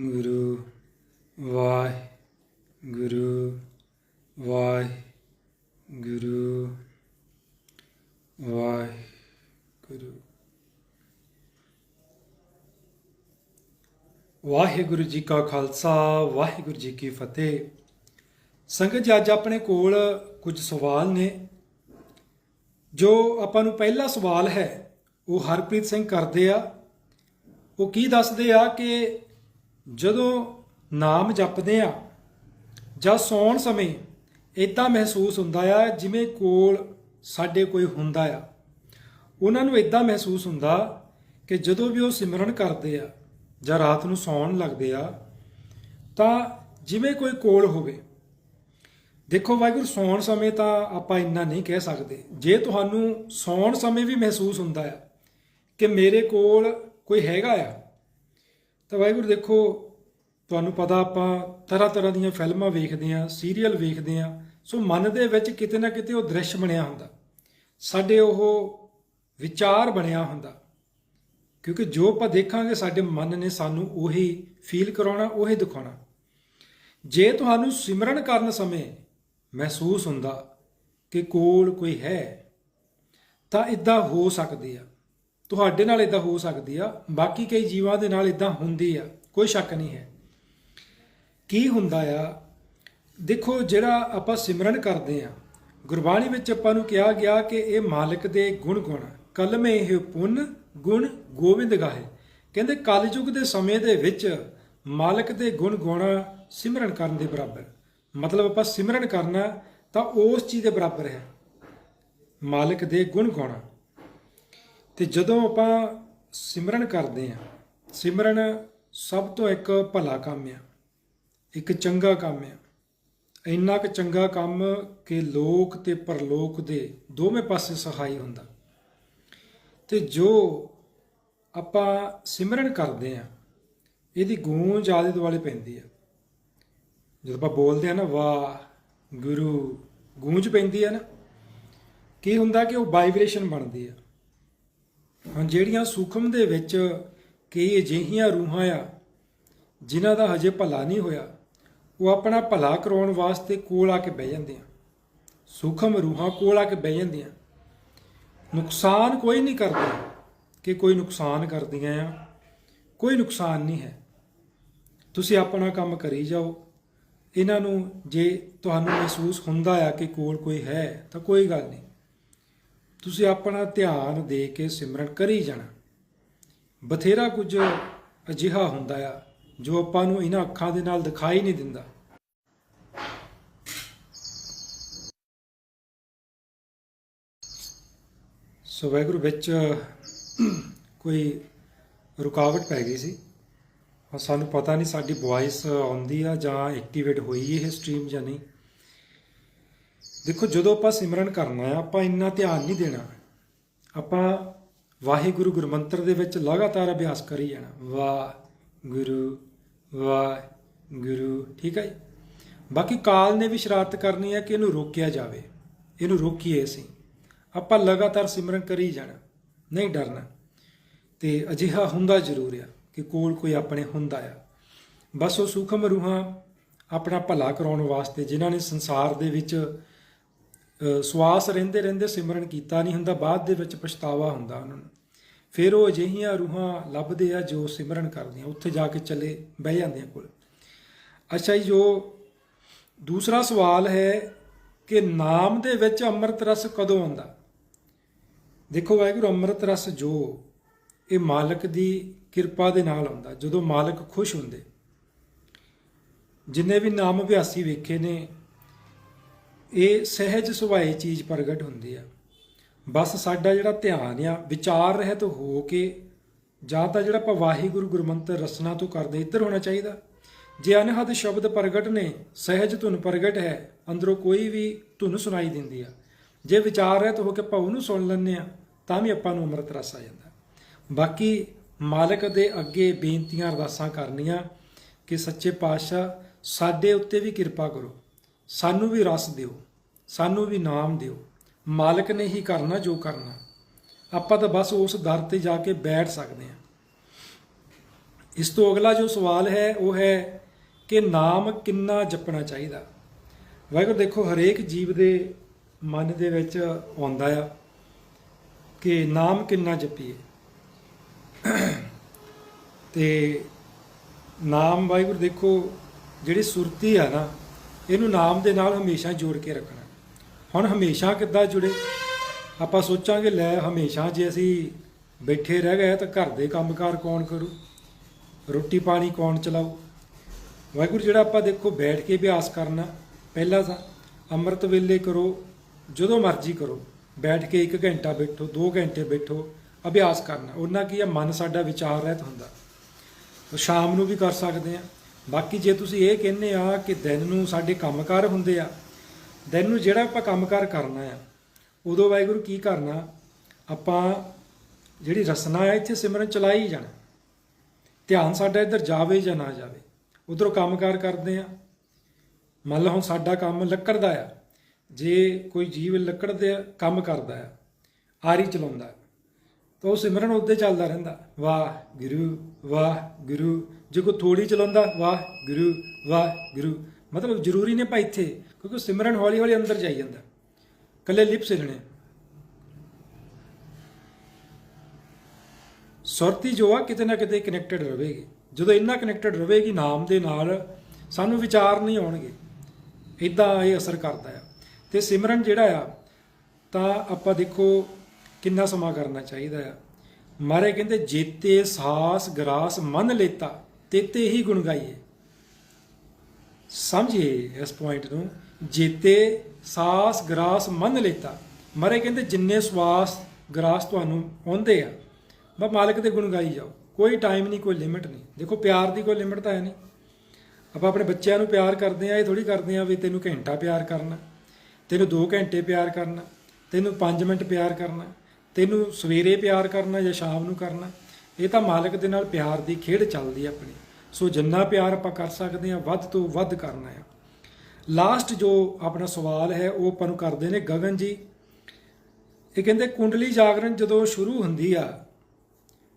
ਗੁਰੂ ਵਾਹਿ ਗੁਰੂ ਵਾਹਿ ਗੁਰੂ ਵਾਹਿ ਵਾਹਿਗੁਰੂ ਜੀ ਕਾ ਖਾਲਸਾ, ਵਾਹਿਗੁਰੂ ਜੀ ਕੀ ਫਤਿਹ। ਸੰਗਤ ਜੀ, ਅੱਜ ਆਪਣੇ ਕੋਲ ਕੁਝ ਸਵਾਲ ਨੇ। ਜੋ ਆਪਾਂ ਨੂੰ ਪਹਿਲਾ ਸਵਾਲ ਹੈ, ਉਹ ਹਰਪ੍ਰੀਤ ਸਿੰਘ ਕਰਦੇ ਆ। ਉਹ ਕੀ ਦੱਸਦੇ ਆ ਕਿ ਜਦੋਂ ਨਾਮ ਜਪਦੇ ਆ ਜਾਂ ਸੌਣ ਸਮੇਂ ਇਦਾਂ ਮਹਿਸੂਸ ਹੁੰਦਾ ਆ ਜਿਵੇਂ ਕੋਲ ਸਾਡੇ ਕੋਈ ਹੁੰਦਾ ਆ। ਉਹਨਾਂ ਨੂੰ ਇਦਾਂ ਮਹਿਸੂਸ ਹੁੰਦਾ ਕਿ ਜਦੋਂ ਵੀ ਉਹ ਸਿਮਰਨ ਕਰਦੇ ਆ ਜਾਂ ਰਾਤ ਨੂੰ ਸੌਣ ਲੱਗਦੇ ਆ, ਤਾਂ ਜਿਵੇਂ ਕੋਈ ਕੋਲ ਹੋਵੇ। ਦੇਖੋ, ਵਾਹਿਗੁਰੂ, ਸੌਣ ਸਮੇਂ ਤਾਂ ਆਪਾਂ ਇੰਨਾ ਨਹੀਂ ਕਹਿ ਸਕਦੇ। ਜੇ ਤੁਹਾਨੂੰ ਸੌਣ ਸਮੇਂ ਵੀ ਮਹਿਸੂਸ ਹੁੰਦਾ ਆ ਕਿ ਮੇਰੇ ਕੋਲ ਕੋਈ ਹੈਗਾ ਆ ਤਾਂ ਵਾਹਿਗੁਰੂ ਦੇਖੋ, ਤੁਹਾਨੂੰ ਪਤਾ ਆਪਾਂ ਤਰ੍ਹਾਂ ਤਰ੍ਹਾਂ ਦੀਆਂ ਫਿਲਮਾਂ ਵੇਖਦੇ ਆ ਸੀਰੀਅਲ ਵੇਖਦੇ ਆ ਸੋ ਮਨ ਦੇ ਵਿੱਚ ਕਿਤੇ ਨਾ ਕਿਤੇ ਉਹ ਦ੍ਰਿਸ਼ ਬਣਿਆ ਹੁੰਦਾ। ਸਾਡੇ ਉਹ ਵਿਚਾਰ ਬਣਿਆ ਹੁੰਦਾ। ਕਿਉਂਕਿ ਜੋ ਆਪਾਂ ਦੇਖਾਂਗੇ, ਸਾਡੇ ਮਨ ਨੇ ਸਾਨੂੰ ਉਹੀ ਫੀਲ ਕਰਾਉਣਾ, ਉਹੀ ਦਿਖਾਉਣਾ। ਜੇ ਤੁਹਾਨੂੰ ਸਿਮਰਨ ਕਰਨ ਸਮੇਂ ਮਹਿਸੂਸ ਹੁੰਦਾ ਕਿ ਕੋਲ ਕੋਈ ਹੈ, ਤਾਂ ਇਦਾਂ ਹੋ ਸਕਦੀ ਆ। ਤੁਹਾਡੇ ਨਾਲ ਇਦਾਂ ਹੋ ਸਕਦੀ ਆ, ਬਾਕੀ ਕਈ ਜੀਵਾਂ ਦੇ ਨਾਲ ਇਦਾਂ ਹੁੰਦੀ ਆ, ਕੋਈ ਸ਼ੱਕ ਨਹੀਂ ਹੈ। ਕੀ ਹੁੰਦਾ ਆ, ਦੇਖੋ ਜਿਹੜਾ ਆਪਾਂ ਸਿਮਰਨ ਕਰਦੇ ਆ, ਗੁਰਬਾਣੀ ਵਿੱਚ ਆਪਾਂ ਨੂੰ ਕਿਹਾ ਗਿਆ ਕਿ ਇਹ ਮਾਲਕ ਦੇ ਗੁਣ ਗੁਣ ਕਲਮੇ ਇਹ ਪੁੰਨ, ਗੁਣ ਗੋਬਿੰਦ ਗਾਹੇ। ਕਹਿੰਦੇ ਕਲਯੁਗ ਦੇ ਸਮੇਂ ਦੇ ਵਿੱਚ ਮਾਲਕ ਦੇ ਗੁਣ ਗਾਉਣਾ ਸਿਮਰਨ ਕਰਨ ਦੇ ਬਰਾਬਰ। ਮਤਲਬ ਆਪਾਂ ਸਿਮਰਨ ਕਰਨਾ ਤਾਂ ਉਸ ਚੀਜ਼ ਦੇ ਬਰਾਬਰ ਹੈ। ਮਾਲਕ ਦੇ ਗੁਣ ਗਾਉਣਾ ਤੇ ਜਦੋਂ ਆਪਾਂ ਸਿਮਰਨ ਕਰਦੇ ਆ ਸਿਮਰਨ ਸਭ ਤੋਂ ਇੱਕ ਭਲਾ ਕੰਮ ਆ, ਇੱਕ ਚੰਗਾ ਕੰਮ ਆ। ਇੰਨਾ ਕੁ ਚੰਗਾ ਕੰਮ ਕਿ ਲੋਕ ਤੇ ਪਰਲੋਕ ਦੇ ਦੋਵੇਂ ਪਾਸੇ ਸਹਾਈ ਹੁੰਦਾ। ਤੇ ਜੋ ਆਪਾਂ ਸਿਮਰਨ ਕਰਦੇ ਆ ਇਹਦੀ ਗੂੰਜ ਆਲੇ ਦੁਆਲੇ ਪੈਂਦੀ ਆ। ਜਦੋਂ ਆਪਾਂ ਬੋਲਦੇ ਆ ਨਾ, ਵਾਹ, ਗੁਰੂ, ਗੂੰਜ ਪੈਂਦੀ ਆ ਨਾ। ਕੀ ਹੁੰਦਾ ਕਿ ਉਹ ਵਾਈਬ੍ਰੇਸ਼ਨ ਬਣਦੀ ਆ। ਜਿਹੜੀਆਂ ਸੂਖਮ ਦੇ ਵਿੱਚ ਕਈ ਅਜਿਹੀਆਂ ਰੂਹਾਂ ਆ, ਜਿਨ੍ਹਾਂ ਦਾ ਹਜੇ ਭਲਾ ਨਹੀਂ ਹੋਇਆ, ਉਹ ਆਪਣਾ ਭਲਾ ਕਰਾਉਣ ਵਾਸਤੇ ਕੋਲ ਆ ਕੇ ਬਹਿ ਜਾਂਦੇ ਆ। ਸੂਖਮ ਰੂਹਾਂ ਕੋਲ ਆ ਕੇ ਬਹਿ ਜਾਂਦੀਆਂ। ਨੁਕਸਾਨ ਕੋਈ ਨਹੀਂ ਕਰਦੇ ਕਿ ਕੋਈ ਨੁਕਸਾਨ ਕਰਦੀਆਂ ਆ, ਕੋਈ ਨੁਕਸਾਨ ਨਹੀਂ ਹੈ। ਤੁਸੀਂ ਆਪਣਾ ਕੰਮ ਕਰੀ ਜਾਓ। ਇਹਨਾਂ ਨੂੰ ਜੇ ਤੁਹਾਨੂੰ ਮਹਿਸੂਸ ਹੁੰਦਾ ਆ ਕਿ ਕੋਲ ਕੋਈ ਹੈ, ਤਾਂ ਕੋਈ ਗੱਲ ਨਹੀਂ। ਤੁਸੀਂ ਆਪਣਾ ਧਿਆਨ ਦੇ ਕੇ ਸਿਮਰਨ ਕਰੀ ਜਾਣਾ। ਬਥੇਰਾ ਕੁਝ ਅਜਿਹਾ ਹੁੰਦਾ ਆ, ਜੋ ਆਪਾਂ ਨੂੰ ਇਹਨਾਂ ਅੱਖਾਂ ਦੇ ਨਾਲ ਦਿਖਾਈ ਨਹੀਂ ਦਿੰਦਾ। ਸੋ ਵੈਗਰੂ ਵਿੱਚ ਕੋਈ ਰੁਕਾਵਟ ਪੈ ਗਈ ਸੀ। ਸਾਨੂੰ ਪਤਾ ਨਹੀਂ ਸਾਡੀ ਵੌਇਸ ਆਉਂਦੀ ਆ ਜਾਂ ਐਕਟੀਵੇਟ ਹੋਈ ਇਹ ਸਟ੍ਰੀਮ ਜਾਂ ਨਹੀਂ। ਦੇਖੋ, ਜਦੋਂ ਆਪਾਂ ਸਿਮਰਨ ਕਰਨਾ ਆ ਆਪਾਂ ਇੰਨਾ ਧਿਆਨ ਨਹੀਂ ਦੇਣਾ। ਆਪਾਂ ਵਾਹਿਗੁਰੂ ਗੁਰਮੰਤਰ ਦੇ ਵਿੱਚ ਲਗਾਤਾਰ ਅਭਿਆਸ ਕਰੀ ਜਾਣਾ। ਵਾਹ ਗੁਰੂ ਵਾਹ ਗੁਰੂ ਠੀਕ ਹੈ ਜੀ? ਬਾਕੀ ਕਾਲ ਨੇ ਵੀ ਸ਼ਰਾਰਤ ਕਰਨੀ ਹੈ ਕਿ ਇਹਨੂੰ ਰੋਕਿਆ ਜਾਵੇ। ਇਹਨੂੰ ਰੋਕੀਏ ਅਸੀਂ। ਆਪਾਂ ਲਗਾਤਾਰ ਸਿਮਰਨ ਕਰੀ ਜਾਣਾ। ਨਹੀਂ ਡਰਨਾ। ਤੇ ਅਜਿਹਾ ਹੁੰਦਾ ਜ਼ਰੂਰ ਆ ਕਿ ਕੋਲ ਕੋਈ ਆਪਣੇ ਹੁੰਦਾ ਆ। ਬਸ ਉਹ ਸੂਖਮ ਰੂਹਾਂ ਆਪਣਾ ਭਲਾ ਕਰਾਉਣ ਵਾਸਤੇ ਜਿਨ੍ਹਾਂ ਨੇ ਸੰਸਾਰ ਦੇ ਵਿੱਚ ਸਵਾਸ ਰਹਿੰਦੇ ਰਹਿੰਦੇ ਸਿਮਰਨ ਕੀਤਾ ਨਹੀਂ ਹੁੰਦਾ, ਬਾਅਦ ਦੇ ਵਿੱਚ ਪਛਤਾਵਾ ਹੁੰਦਾ ਉਹਨਾਂ ਨੂੰ। ਫਿਰ ਉਹ ਅਜਿਹੀਆਂ ਰੂਹਾਂ ਲੱਭਦੇ ਆ ਜੋ ਸਿਮਰਨ ਕਰਦੀਆਂ, ਉੱਥੇ ਜਾ ਕੇ ਚਲੇ, ਬਹਿ ਜਾਂਦੇ ਆ ਕੋਲ। ਅੱਛਾ ਜੀ, ਜੋ ਦੂਸਰਾ ਸਵਾਲ ਹੈ ਕਿ ਨਾਮ ਦੇ ਵਿੱਚ ਅੰਮ੍ਰਿਤ ਰਸ ਕਦੋਂ ਆਉਂਦਾ? ਦੇਖੋ ਵਾਹਿਗੁਰੂ, ਅੰਮ੍ਰਿਤ ਰਸ ਜੋ ਇਹ ਮਾਲਕ ਦੀ ਕਿਰਪਾ ਦੇ ਨਾਲ ਆਉਂਦਾ, ਜਦੋਂ ਮਾਲਕ ਖੁਸ਼ ਹੁੰਦੇ। ਜਿੰਨੇ ਵੀ ਨਾਮ ਅਭਿਆਸੀ ਵੇਖੇ ਨੇ ਇਹ ਸਹਿਜ ਸੁਭਾਏ ਚੀਜ਼ ਪ੍ਰਗਟ ਹੁੰਦੀ ਆ। ਬਸ ਸਾਡਾ ਜਿਹੜਾ ਧਿਆਨ ਆ, ਵਿਚਾਰ ਰਹਿਤ ਹੋ ਕੇ ਜਾਂ ਤਾਂ ਜਿਹੜਾ ਆਪਾਂ ਵਾਹਿਗੁਰੂ ਗੁਰਮੰਤਰ ਰਸਨਾ ਤੋਂ ਕਰਦੇ ਇੱਧਰ ਹੋਣਾ ਚਾਹੀਦਾ। ਜੇ ਅਨਹਦ ਸ਼ਬਦ ਪ੍ਰਗਟ ਨੇ, ਸਹਿਜ ਧੁਨ ਪ੍ਰਗਟ ਹੈ, ਅੰਦਰੋਂ ਕੋਈ ਵੀ ਧੁਨ ਸੁਣਾਈ ਦਿੰਦੀ ਆ। ਜੇ ਵਿਚਾਰ ਰਹਿਤ ਹੋ ਕੇ ਆਪਾਂ ਉਹਨੂੰ ਸੁਣ ਲੈਂਦੇ ਆ, ਤਾਂ ਵੀ ਆਪਾਂ ਨੂੰ ਅੰਮ੍ਰਿਤ ਰਸ ਆ ਜਾਂਦਾ। ਬਾਕੀ ਮਾਲਕ ਦੇ ਅੱਗੇ ਬੇਨਤੀਆਂ ਅਰਦਾਸਾਂ ਕਰਨੀਆਂ ਕਿ ਸੱਚੇ ਪਾਤਸ਼ਾਹ, ਸਾਡੇ ਉੱਤੇ ਵੀ ਕਿਰਪਾ ਕਰੋ। ਸਾਨੂੰ ਵੀ ਰਸ ਦਿਓ, ਸਾਨੂੰ ਵੀ ਨਾਮ ਦਿਓ। ਮਾਲਕ ਨੇ ਹੀ ਕਰਨਾ ਜੋ ਕਰਨਾ। ਆਪਾਂ ਤਾਂ ਬਸ ਉਸ ਦਰ ਤੇ ਜਾ ਕੇ ਬੈਠ ਸਕਦੇ ਹਾਂ। ਇਸ ਤੋਂ ਅਗਲਾ ਜੋ ਸਵਾਲ ਹੈ, ਉਹ ਹੈ ਕਿ ਨਾਮ ਕਿੰਨਾ ਜਪਣਾ ਚਾਹੀਦਾ? ਵਾਹਿਗੁਰੂ, ਦੇਖੋ, ਹਰੇਕ ਜੀਵ ਦੇ ਮਨ ਦੇ ਵਿੱਚ ਆਉਂਦਾ ਆ ਕਿ ਨਾਮ ਕਿੰਨਾ ਜਪੀਏ। ਤੇ ਨਾਮ ਵਾਹਿਗੁਰੂ, ਦੇਖੋ, ਜਿਹੜੀ ਸੁਰਤੀ ਆ ਨਾ ਇਹਨੂੰ ਨਾਮ ਦੇ ਨਾਲ ਹਮੇਸ਼ਾ ਜੋੜ ਕੇ ਰੱਖਣਾ। ਹੁਣ ਹਮੇਸ਼ਾ ਕਿੱਦਾਂ ਜੁੜੇ? ਆਪਾਂ ਸੋਚਾਂਗੇ, ਲੈ ਹਮੇਸ਼ਾ ਜੇ ਅਸੀਂ ਬੈਠੇ ਰਹਿ ਗਏ ਤਾਂ ਘਰ ਦੇ ਕੰਮਕਾਰ ਕੌਣ ਕਰੂ? ਰੋਟੀ ਪਾਣੀ ਕੌਣ ਚਲਾਉ ਵਾਹਿਗੁਰੂ, ਜਿਹੜਾ ਆਪਾਂ ਦੇਖੋ ਬੈਠ ਕੇ ਅਭਿਆਸ ਕਰਨਾ, ਪਹਿਲਾ ਤਾਂ ਅੰਮ੍ਰਿਤ ਵੇਲੇ ਕਰੋ, ਜਦੋਂ ਮਰਜ਼ੀ ਕਰੋ। ਬੈਠ ਕੇ 1 ਘੰਟਾ ਬੈਠੋ 2 ਘੰਟੇ ਬੈਠੋ, ਅਭਿਆਸ ਕਰਨਾ। ਉਹਨਾਂ ਕੀ ਹੈ ਮਨ ਸਾਡਾ ਵਿਚਾਰ ਰਹਿਤ ਹੁੰਦਾ। ਸ਼ਾਮ ਨੂੰ ਵੀ ਕਰ ਸਕਦੇ ਆ ਬਾਕੀ ਜੇ ਤੁਸੀਂ ਇਹ ਕਹਿੰਦੇ ਆ ਕਿ ਦਿਨ ਨੂੰ ਸਾਡੇ ਕੰਮਕਾਰ ਹੁੰਦੇ ਆ, ਦਿਨ ਨੂੰ ਜਿਹੜਾ ਆਪਾਂ ਕੰਮਕਾਰ ਕਰਨਾ ਆ, ਉਦੋਂ ਵਾਹਿਗੁਰੂ ਕੀ ਕਰਨਾ? ਆਪਾਂ ਜਿਹੜੀ ਰਸਨਾ ਆ, ਇੱਥੇ ਸਿਮਰਨ ਚਲਾਈ ਜਾਣਾ। ਧਿਆਨ ਸਾਡਾ ਇੱਧਰ ਜਾਵੇ ਜਾਂ ਨਾ ਜਾਵੇ। ਉਧਰੋਂ ਕੰਮਕਾਰ ਕਰਦੇ ਆ। ਮੰਨ ਲਓ ਹੁਣ ਸਾਡਾ ਕੰਮ ਲੱਕੜ ਦਾ ਆ। ਜੇ ਕੋਈ ਜੀਵ ਲੱਕੜ ਦੇ ਕੰਮ ਕਰਦਾ ਆ, ਆਰੀ ਚਲਾਉਂਦਾ ਤਾਂ ਉਹ ਸਿਮਰਨ ਉੱਤੇ ਚੱਲਦਾ ਰਹਿੰਦਾ। ਵਾਹ ਗੁਰੂ ਵਾਹ ਗੁਰੂ ਜੇ ਕੋਈ ਥੋੜੀ ਚਲਾਉਂਦਾ, ਵਾਹ, ਗੁਰੂ ਵਾਹ, ਗੁਰੂ। ਮਤਲਬ ਜ਼ਰੂਰੀ ਨੇ ਭਾਈ ਇੱਥੇ, ਕਿਉਂਕਿ ਸਿਮਰਨ ਹੌਲੀ ਹੌਲੀ ਅੰਦਰ ਜਾਈ ਜਾਂਦਾ। ਕੱਲੇ ਲਿਪ ਸਿਲਣੇ ਸੁਰਤੀ ਜੋ ਆ, ਕਿਤੇ ਨਾ ਕਿਤੇ ਕਨੈਕਟਡ ਰਹੇਗੀ। ਜਦੋਂ ਇੰਨਾ ਕਨੈਕਟਡ ਰਹੇਗੀ ਨਾਮ ਦੇ ਨਾਲ, ਸਾਨੂੰ ਵਿਚਾਰ ਨਹੀਂ ਆਉਣਗੇ। ਇਦਾਂ ਇਹ ਅਸਰ ਕਰਦਾ ਆ। ਤੇ ਸਿਮਰਨ ਜਿਹੜਾ ਆ, ਤਾਂ ਆਪਾਂ ਦੇਖੋ ਕਿੰਨਾ ਸਮਾਂ ਕਰਨਾ ਚਾਹੀਦਾ ਆ। ਮਾਰੇ ਕਹਿੰਦੇ, ਜੇਤੇ ਸਾਸ ਗਰਾਸ ਮਨ ਲੇਤਾ। ਤੇਤੇ ਹੀ ਗੁਣ ਗਾਈਏ। ਸਮਝੀਏ ਇਸ ਪੁਆਇੰਟ ਨੂੰ। ਜੇਤੇ ਸਾਸ ਗਰਾਸ ਮੰਨ ਲੇਤਾ। ਮਰੇ ਕਹਿੰਦੇ, ਜਿੰਨੇ ਸਵਾਸ ਗਰਾਸ ਤੁਹਾਨੂੰ ਆਉਂਦੇ ਆ, ਬਸ ਮਾਲਕ ਦੇ ਗੁਣ ਗਾਈ ਜਾਓ। ਕੋਈ ਟਾਈਮ ਨਹੀਂ, ਕੋਈ ਲਿਮਿਟ ਨਹੀਂ। ਦੇਖੋ, ਪਿਆਰ ਦੀ ਕੋਈ ਲਿਮਿਟ ਤਾਂ ਹੈ ਨਹੀਂ। ਆਪਾਂ ਆਪਣੇ ਬੱਚਿਆਂ ਨੂੰ ਪਿਆਰ ਕਰਦੇ ਆ, ਇਹ ਥੋੜੀ ਕਰਦੇ ਆ ਵੀ ਤੈਨੂੰ ਘੰਟਾ ਪਿਆਰ ਕਰਨਾ, ਤੈਨੂੰ 2 ਘੰਟੇ ਪਿਆਰ ਕਰਨਾ, ਤੈਨੂੰ 5 ਮਿੰਟ ਪਿਆਰ ਕਰਨਾ, ਤੈਨੂੰ ਸਵੇਰੇ ਪਿਆਰ ਕਰਨਾ ਜਾਂ ਸ਼ਾਮ ਨੂੰ ਕਰਨਾ। ਇਹ ਤਾਂ ਮਾਲਕ ਦੇ ਨਾਲ ਪਿਆਰ ਦੀ ਖੇਡ ਚੱਲਦੀ ਆ ਆਪਣੀ। ਸੋ ਜਿੰਨਾ ਪਿਆਰ ਆਪਾਂ ਕਰ ਸਕਦੇ ਆ, ਵੱਧ ਤੋਂ ਵੱਧ ਕਰਨਾ ਆ। ਲਾਸਟ ਜੋ ਆਪਣਾ ਸਵਾਲ ਹੈ, ਉਹ ਆਪਾਂ ਨੂੰ ਕਰਦੇ ਨੇ ਗਗਨ ਜੀ। ਇਹ ਕਹਿੰਦੇ, ਕੁੰਡਲੀ ਜਾਗਰਣ ਜਦੋਂ ਸ਼ੁਰੂ ਹੁੰਦੀ ਆ,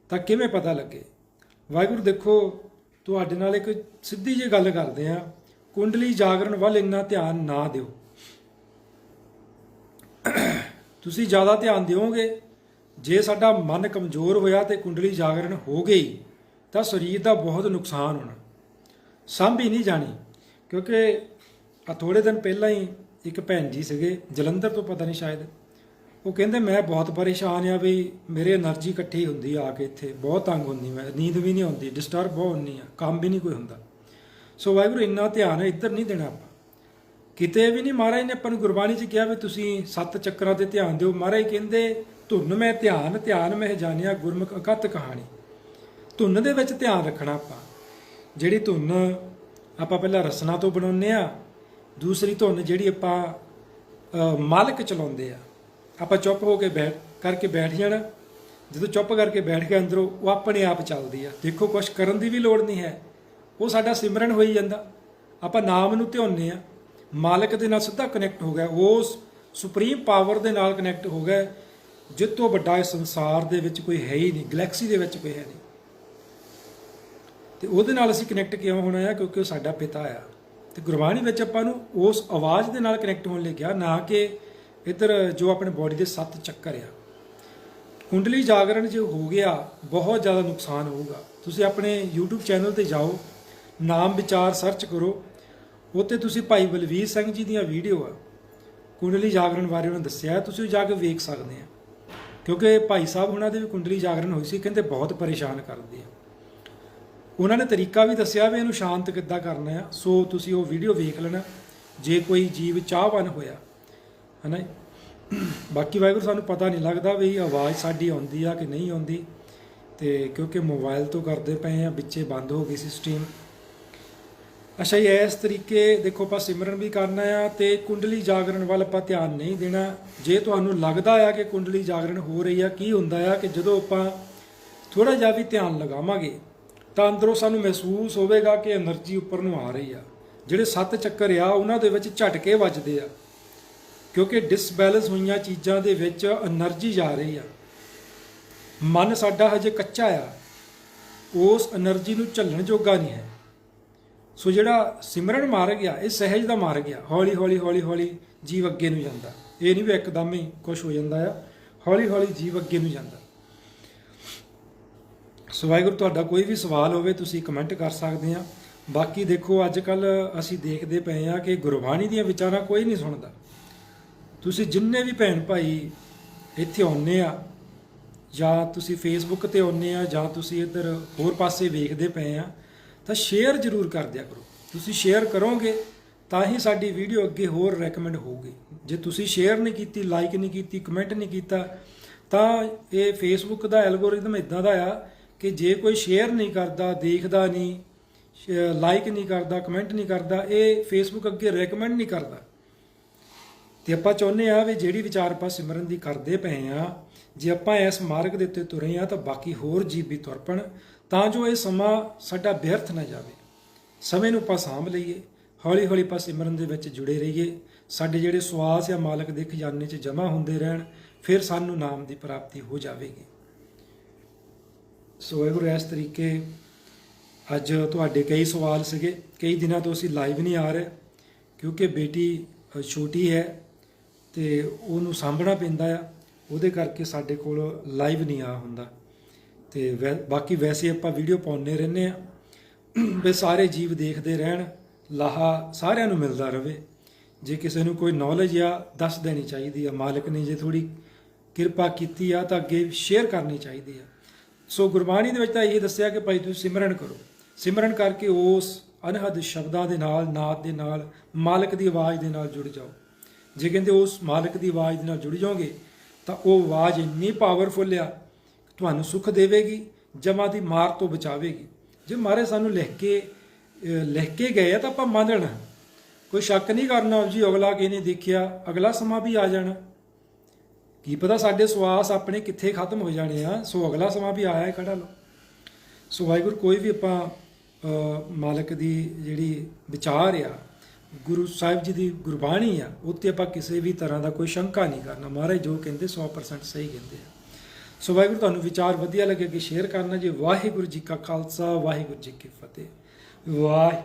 ਤਾਂ ਕਿਵੇਂ ਪਤਾ ਲੱਗੇ? ਵਾਹਿਗੁਰੂ ਦੇਖੋ, ਤੁਹਾਡੇ ਨਾਲ ਇੱਕ ਸਿੱਧੀ ਜਿਹੀ ਗੱਲ ਕਰਦੇ ਆ। ਕੁੰਡਲੀ ਜਾਗਰਣ ਵੱਲ ਇੰਨਾ ਧਿਆਨ ਨਾ ਦਿਓ। ਤੁਸੀਂ ਜ਼ਿਆਦਾ ਧਿਆਨ ਦਿਓਗੇ ਜੇ ਸਾਡਾ ਮਨ ਕਮਜ਼ੋਰ ਹੋਇਆ ਤੇ ਕੁੰਡਲੀ ਜਾਗਰਣ ਹੋ ਗਈ, ਤਾਂ ਸਰੀਰ ਦਾ ਬਹੁਤ ਨੁਕਸਾਨ ਹੋਣਾ। ਸੰਭ ਹੀ ਨਹੀਂ ਜਾਣੀ, ਕਿਉਂਕਿ ਆ ਥੋੜੇ ਦਿਨ ਪਹਿਲਾਂ ਹੀ ਇੱਕ ਭੈਣ ਜੀ ਸੀਗੇ, ਜਲੰਧਰ ਤੋਂ ਪਤਾ ਨਹੀਂ ਸ਼ਾਇਦ। ਉਹ ਕਹਿੰਦੇ, ਮੈਂ ਬਹੁਤ ਪਰੇਸ਼ਾਨ ਆ ਬਈ ਮੇਰੇ એનર્ਜੀ ਇਕੱਠੀ ਹੁੰਦੀ ਆ ਕੇ ਇੱਥੇ, ਬਹੁਤ ਤੰਗ ਹੁੰਦੀ ਮੈਂ, ਨੀਂਦ ਵੀ ਨਹੀਂ ਆਉਂਦੀ ਡਿਸਟਰਬ ਬਹੁਤ ਹੁੰਦੀ ਆ, ਕੰਮ ਵੀ ਨਹੀਂ ਕੋਈ ਹੁੰਦਾ। ਸੋ ਵਾਹਿਗੁਰੂ, ਇੰਨਾ ਧਿਆਨ ਇੱਧਰ ਨਹੀਂ ਦੇਣਾ ਆਪਾਂ। ਕਿਤੇ ਵੀ ਨਹੀਂ, ਮਹਾਰਾਜ ਨੇ ਆਪਾਂ ਨੂੰ ਗੁਰਬਾਣੀ 'ਚ ਕਿਹਾ ਵੀ ਤੁਸੀਂ ਸੱਤ ਚੱਕਰਾਂ ਤੇ ਧਿਆਨ ਦਿਓ। ਮਹਾਰਾਜ ਕਹਿੰਦੇ ਧੁਨ ਮੈਂ ਧਿਆਨ ਧਿਆਨ ਮੈਂ ਜਾਣਿਆ ਗੁਰਮੁਖ ਅਕਤ ਕਹਾਣੀ। ਧੁਨ ਦੇ ਵਿੱਚ ਧਿਆਨ ਰੱਖਣਾ ਆਪਾਂ। ਜਿਹੜੀ ਧੁਨ ਆਪਾਂ ਪਹਿਲਾਂ ਰਸਨਾ ਤੋਂ ਬਣਾਉਂਦੇ ਆ ਦੂਸਰੀ ਧੁਨ ਜਿਹੜੀ ਆਪਾਂ ਮਾਲਕ ਚਲਾਉਂਦੇ ਆ ਆਪਾਂ ਚੁੱਪ ਹੋ ਕੇ ਬੈਠ, ਕਰਕੇ ਬੈਠ ਜਾਣਾ। ਜਦੋਂ ਚੁੱਪ ਕਰਕੇ ਬੈਠ ਕੇ ਅੰਦਰੋਂ ਉਹ ਆਪਣੇ ਆਪ ਚੱਲਦੀ ਆ। ਦੇਖੋ ਕੁਝ ਕਰਨ ਦੀ ਵੀ ਲੋੜ ਨਹੀਂ ਹੈ। ਉਹ ਸਾਡਾ ਸਿਮਰਨ ਹੋਈ ਜਾਂਦਾ। ਆਪਾਂ ਨਾਮ ਨੂੰ ਧਿਆਉਂਦੇ ਆ ਮਾਲਕ ਦੇ ਨਾਲ ਸਿੱਧਾ ਕਨੈਕਟ ਹੋ ਗਿਆ। ਉਸ ਸੁਪਰੀਮ ਪਾਵਰ ਦੇ ਨਾਲ ਕਨੈਕਟ ਹੋ ਗਿਆ। ਜਿਸ ਤੋਂ ਵੱਡਾ ਇਸ ਸੰਸਾਰ ਦੇ ਵਿੱਚ ਕੋਈ ਹੈ ਹੀ ਨਹੀਂ, ਗੈਲੈਕਸੀ ਦੇ ਵਿੱਚ ਕੋਈ ਹੈ ਨਹੀਂ। ਤੇ ਉਹਦੇ ਨਾਲ ਅਸੀਂ ਕਨੈਕਟ ਕਿਉਂ ਹੋਣਾ ਆ? ਕਿਉਂਕਿ ਉਹ ਸਾਡਾ ਪਿਤਾ ਆ। ਤੇ ਗੁਰਬਾਣੀ ਵਿੱਚ ਆਪਾਂ ਨੂੰ ਉਸ ਆਵਾਜ਼ ਦੇ ਨਾਲ ਕਨੈਕਟ ਹੋਣ ਲਈ ਕਿਹਾ, ਨਾ ਕਿ ਇੱਧਰ ਜੋ ਆਪਣੇ ਬਾਡੀ ਦੇ ਸੱਤ ਚੱਕਰ ਆ। ਕੁੰਡਲੀ ਜਾਗਰਣ ਜੇ ਹੋ ਗਿਆ, ਬਹੁਤ ਜ਼ਿਆਦਾ ਨੁਕਸਾਨ ਹੋਊਗਾ। ਤੁਸੀਂ ਆਪਣੇ YouTube ਚੈਨਲ ਤੇ ਜਾਓ, ਨਾਮ ਵਿਚਾਰ ਸਰਚ ਕਰੋ। ਉੱਤੇ ਤੁਸੀਂ ਭਾਈ ਬਲਵੀਰ ਸਿੰਘ ਜੀ ਦੀਆਂ ਵੀਡੀਓ ਆ। ਕੁੰਡਲੀ ਜਾਗਰਣ ਬਾਰੇ ਉਹਨਾਂ ਦੱਸਿਆ, ਤੁਸੀਂ ਉਹ ਜਾ ਕੇ ਵੇਖ ਸਕਦੇ ਆ। ਕਿਉਂਕਿ ਭਾਈ ਸਾਹਿਬ ਉਹਨਾਂ ਦੇ ਵੀ ਕੁੰਡਲੀ ਜਾਗਰਣ ਹੋਈ ਸੀ, ਕਹਿੰਦੇ ਬਹੁਤ ਪਰੇਸ਼ਾਨ ਕਰਦੀ ਆ ਉਹਨਾਂ ਨੇ ਤਰੀਕਾ ਵੀ ਦੱਸਿਆ ਵੀ ਇਹਨੂੰ ਸ਼ਾਂਤ ਕਿੱਦਾਂ ਕਰਨਾ ਆ, ਸੋ ਤੁਸੀਂ ਉਹ ਵੀਡੀਓ ਵੇਖ ਲੈਣਾ, ਜੇ ਕੋਈ ਜੀਵ ਚਾਹਵਾਨ ਹੋਇਆ, ਹਨਾ ਜੀ। ਬਾਕੀ ਵਾਹਿਗੁਰੂ ਸਾਨੂੰ ਪਤਾ ਨਹੀਂ ਲੱਗਦਾ ਵੀ ਆਵਾਜ਼ ਸਾਡੀ ਆਉਂਦੀ ਆ ਕਿ ਨਹੀਂ ਆਉਂਦੀ, ਤੇ ਕਿਉਂਕਿ ਮੋਬਾਈਲ ਤੋਂ ਕਰਦੇ ਪਏ ਆ, ਵਿੱਚੇ ਬੰਦ ਹੋ ਗਈ ਸੀ ਸਟ੍ਰੀਮ ਅੱਛਾ ਜੀ, ਇਸ ਤਰੀਕੇ ਦੇਖੋ ਆਪਾਂ ਸਿਮਰਨ ਵੀ ਕਰਨਾ ਆ ਤੇ ਕੁੰਡਲੀ ਜਾਗਰਣ ਵੱਲ ਆਪਾਂ ਧਿਆਨ ਨਹੀਂ ਦੇਣਾ। ਜੇ ਤੁਹਾਨੂੰ ਲੱਗਦਾ ਆ ਕਿ ਕੁੰਡਲੀ ਜਾਗਰਣ ਹੋ ਰਹੀ ਆ, ਕੀ ਹੁੰਦਾ ਆ ਕਿ ਜਦੋਂ ਆਪਾਂ ਥੋੜਾ ਜਿਹਾ ਵੀ ਧਿਆਨ ਲਗਾਵਾਂਗੇ, ਤਾਂ ਅੰਦਰੋਂ ਸਾਨੂੰ ਮਹਿਸੂਸ ਹੋਵੇਗਾ ਕਿ એનર્ਜੀ ਉੱਪਰ ਨੂੰ ਆ ਰਹੀ ਆ। ਜਿਹੜੇ ਸੱਤ ਚੱਕਰ ਆ, ਉਹਨਾਂ ਦੇ ਵਿੱਚ ਝਟਕੇ ਵੱਜਦੇ ਆ। ਕਿਉਂਕਿ ਡਿਸਬੈਲੈਂਸ ਹੋਈਆਂ ਚੀਜ਼ਾਂ ਦੇ ਵਿੱਚ એનર્ਜੀ ਜਾ ਰਹੀ ਆ। ਮਨ ਸਾਡਾ ਹਜੇ ਕੱਚਾ ਆ। ਉਸ એનર્ਜੀ ਨੂੰ ਝੱਲਣ ਜੋਗਾ ਨਹੀਂ ਹੈ। ਸੋ ਜਿਹੜਾ ਸਿਮਰਨ ਮਾਰਗ ਆ, ਇਹ ਸਹਿਜ ਦਾ ਮਾਰਗ ਆ। ਹੌਲੀ ਹੌਲੀ ਹੌਲੀ ਹੌਲੀ ਜੀਵ ਅੱਗੇ ਨੂੰ ਜਾਂਦਾ। ਇਹ ਨਹੀਂ ਵੀ ਇੱਕਦਮ ਹੀ ਕੁਝ ਹੋ ਜਾਂਦਾ ਆ। ਹੌਲੀ ਹੌਲੀ ਜੀਵ ਅੱਗੇ ਨੂੰ ਜਾਂਦਾ। ਸੋ ਵਾਹਿਗੁਰੂ, ਤੁਹਾਡਾ ਕੋਈ ਵੀ ਸਵਾਲ ਹੋਵੇ ਤੁਸੀਂ ਕਮੈਂਟ ਕਰ ਸਕਦੇ ਆ। ਬਾਕੀ ਦੇਖੋ ਅੱਜ ਕੱਲ ਅਸੀਂ ਦੇਖਦੇ ਪਏ ਆ ਕਿ ਗੁਰਬਾਣੀ ਦੀਆਂ ਵਿਚਾਰਾਂ ਕੋਈ ਨਹੀਂ ਸੁਣਦਾ। ਤੁਸੀਂ ਜਿੰਨੇ ਵੀ ਭੈਣ ਭਾਈ ਇੱਥੇ ਆਉਂਦੇ ਆ, ਜਾਂ ਤੁਸੀਂ ਫੇਸਬੁੱਕ ਤੇ ਆਉਂਦੇ ਆ, ਜਾਂ ਤੁਸੀਂ ਇੱਧਰ ਹੋਰ ਪਾਸੇ ਵੇਖਦੇ ਪਏ ਆ ਤਾਂ ਸ਼ੇਅਰ ਜ਼ਰੂਰ ਕਰ ਦਿਆ ਕਰੋ। ਤੁਸੀਂ ਸ਼ੇਅਰ ਕਰੋਗੇ, ਤਾਂ ਹੀ ਸਾਡੀ ਵੀਡੀਓ ਅੱਗੇ ਹੋਰ ਰეკਮੈਂਡ ਹੋਊਗੀ। ਜੇ ਤੁਸੀਂ ਸ਼ੇਅਰ ਨਹੀਂ ਕੀਤੀ ਲਾਈਕ ਨਹੀਂ ਕੀਤੀ ਕਮੈਂਟ ਨਹੀਂ ਕੀਤਾ, ਤਾਂ ਇਹ ਫੇਸਬੁੱਕ ਦਾ ਐਲਗੋਰਿਦਮ ਇਦਾਂ ਦਾ ਆ ਕਿ ਜੇ ਕੋਈ ਸ਼ੇਅਰ ਨਹੀਂ ਕਰਦਾ, ਦੇਖਦਾ ਨਹੀਂ ਲਾਈਕ ਨਹੀਂ ਕਰਦਾ ਕਮੈਂਟ ਨਹੀਂ ਕਰਦਾ, ਇਹ ਫੇਸਬੁੱਕ ਅੱਗੇ ਰეკਮੈਂਡ ਨਹੀਂ ਕਰਦਾ। ਤੇ ਆਪਾਂ ਚਾਹੁੰਦੇ ਆ ਵੀ ਜਿਹੜੀ ਵਿਚਾਰ ਆਪਾਂ ਸਿਮਰਨ ਦੀ ਕਰਦੇ ਪਏ ਆ, ਜੇ ਆਪਾਂ ਇਸ ਮਾਰਗ ਦੇ ਉੱਤੇ ਤੁਰੇ ਆ, ਤਾਂ ਬਾਕੀ ਹੋਰ ਜੀਵ ਵੀ ਤੁਰਪਣ ਤਾਂ ਜੋ ਇਹ ਸਮਾਂ ਸਾਡਾ ਵਿਅਰਥ ਨਾ ਜਾਵੇ। ਸਮੇਂ ਨੂੰ ਆਪਾਂ ਸਾਂਭ ਲਈਏ। ਹੌਲੀ ਹੌਲੀ ਆਪਾਂ ਸਿਮਰਨ ਦੇ ਵਿੱਚ ਜੁੜੇ ਰਹੀਏ। ਸਾਡੇ ਜਿਹੜੇ ਸਵਾਸ ਆ ਮਾਲਕ ਦੇ ਖਜ਼ਾਨੇ 'ਚ ਜਮ੍ਹਾਂ ਹੁੰਦੇ ਰਹਿਣ, ਫਿਰ ਸਾਨੂੰ ਨਾਮ ਦੀ ਪ੍ਰਾਪਤੀ ਹੋ ਜਾਵੇਗੀ। ਸੋ ਵਾਹਿਗੁਰੂ, ਇਸ ਤਰੀਕੇ ਅੱਜ ਤੁਹਾਡੇ ਕਈ ਸਵਾਲ ਸੀਗੇ। ਕਈ ਦਿਨਾਂ ਤੋਂ ਅਸੀਂ ਲਾਈਵ ਨਹੀਂ ਆ ਰਹੇ, ਕਿਉਂਕਿ ਬੇਟੀ ਛੋਟੀ ਹੈ ਤੇ ਉਹਨੂੰ ਸਾਂਭਣਾ ਪੈਂਦਾ ਆ। ਉਹਦੇ ਕਰਕੇ ਸਾਡੇ ਕੋਲ ਲਾਈਵ ਨਹੀਂ ਆ ਹੁੰਦਾ। ਤੇ ਵੈ- ਬਾਕੀ ਵੈਸੇ ਆਪਾਂ ਵੀਡੀਓ ਪਾਉਂਦੇ ਰਹਿੰਦੇ ਆ ਵੀ ਸਾਰੇ ਜੀਵ ਦੇਖਦੇ ਰਹਿਣ, ਲਾਹਾ ਸਾਰਿਆਂ ਨੂੰ ਮਿਲਦਾ ਰਹੇ ਜੇ ਕਿਸੇ ਨੂੰ ਕੋਈ ਨੌਲੇਜ ਆ, ਦੱਸ ਦੇਣੀ ਚਾਹੀਦੀ ਆ। ਮਾਲਕ ਨੇ ਜੇ ਥੋੜੀ ਕਿਰਪਾ ਕੀਤੀ ਆ, ਤਾਂ ਅੱਗੇ ਸ਼ੇਅਰ ਕਰਨੀ ਚਾਹੀਦੀ ਆ। ਸੋ ਗੁਰਬਾਣੀ ਦੇ ਵਿੱਚ ਤਾਂ ਇਹ ਦੱਸਿਆ ਕਿ ਭਾਈ ਤੁਸੀਂ ਸਿਮਰਨ ਕਰੋ। ਸਿਮਰਨ ਕਰਕੇ ਉਸ ਅਨਹਦ ਸ਼ਬਦਾਂ ਦੇ ਨਾਲ, ਨਾਦ ਦੇ ਨਾਲ, ਮਾਲਕ ਦੀ ਆਵਾਜ਼ ਦੇ ਨਾਲ ਜੁੜ ਜਾਓ। ਜੇ ਕਹਿੰਦੇ ਉਸ ਮਾਲਕ ਦੀ ਆਵਾਜ਼ ਦੇ ਨਾਲ ਜੁੜ ਜਾਓਗੇ, ਤਾਂ ਉਹ ਆਵਾਜ਼ ਇੰਨੀ ਪਾਵਰਫੁਲ ਆ ਤੁਹਾਨੂੰ ਸੁੱਖ ਦੇਵੇਗੀ, ਜਮਾ ਦੀ ਮਾਰ ਤੋਂ ਬਚਾਵੇਗੀ। ਜੇ ਮਾਰੇ ਸਾਨੂੰ ਲਿਖ ਕੇ ਲਿਖ ਕੇ ਗਏ ਆ ਤਾਂ ਆਪਾਂ ਮੰਨਣਾ ਕੋਈ ਸ਼ੱਕ ਨਹੀਂ ਕਰਨਾ ਜੀ, ਅਗਲਾ ਕਿਹਨੇ ਦੇਖਿਆ, ਅਗਲਾ ਸਮਾਂ ਵੀ ਆ ਜਾਣਾ। ਕੀ ਪਤਾ ਸਾਡੇ ਸਵਾਸ ਆਪਣੇ ਕਿੱਥੇ ਖਤਮ ਹੋ ਜਾਣੇ ਆ, ਸੋ ਅਗਲਾ ਸਮਾਂ ਵੀ ਆਇਆ ਹੈ ਖੜਾ ਲਓ ਸੋ ਵਾਹਿਗੁਰੂ, ਕੋਈ ਵੀ ਆਪਾਂ ਮਾਲਕ ਦੀ ਜਿਹੜੀ ਵਿਚਾਰ ਆ, ਗੁਰੂ ਸਾਹਿਬ ਜੀ ਦੀ ਗੁਰਬਾਣੀ ਆ, ਉੱਤੇ ਆਪਾਂ ਕਿਸੇ ਵੀ ਤਰ੍ਹਾਂ ਦਾ ਕੋਈ ਸ਼ੰਕਾ ਨਹੀਂ ਕਰਨਾ। ਮਹਾਰਾਜ ਜੋ ਕਹਿੰਦੇ 100% ਸਹੀ ਕਹਿੰਦੇ ਆ। ਸੋ ਵਾਹਿਗੁਰੂ, ਤੁਹਾਨੂੰ ਵਿਚਾਰ ਵਧੀਆ ਲੱਗੇ ਕਿ ਸ਼ੇਅਰ ਕਰਨਾ ਜੀ। ਵਾਹਿਗੁਰੂ ਜੀ ਕਾ ਖਾਲਸਾ, ਵਾਹਿਗੁਰੂ ਜੀ ਕੀ ਫਤਿਹ। ਵਾਹਿ